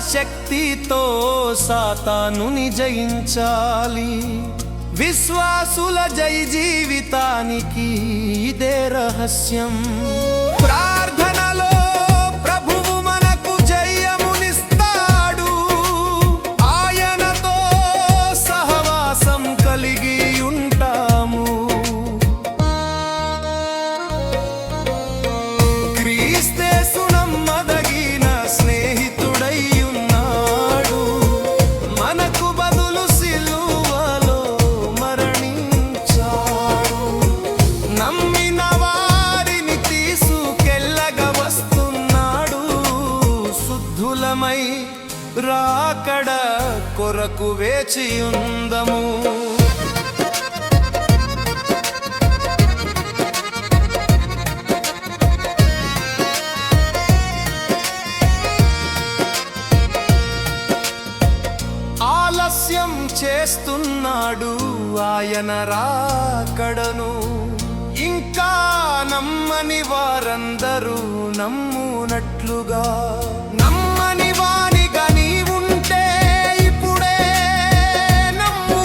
శక్తితో సాతానుని జయించాలి విశ్వాసుల జై జీవితానికి ఇదే రహస్యం. ప్రా శుద్ధులమై రాకడ కొరకు వేచియుందము. ఆలస్యం చేస్తున్నాడు ఆయన రాకడను. ఇంకా నమ్మని వారందరూ నమ్మునట్లుగా.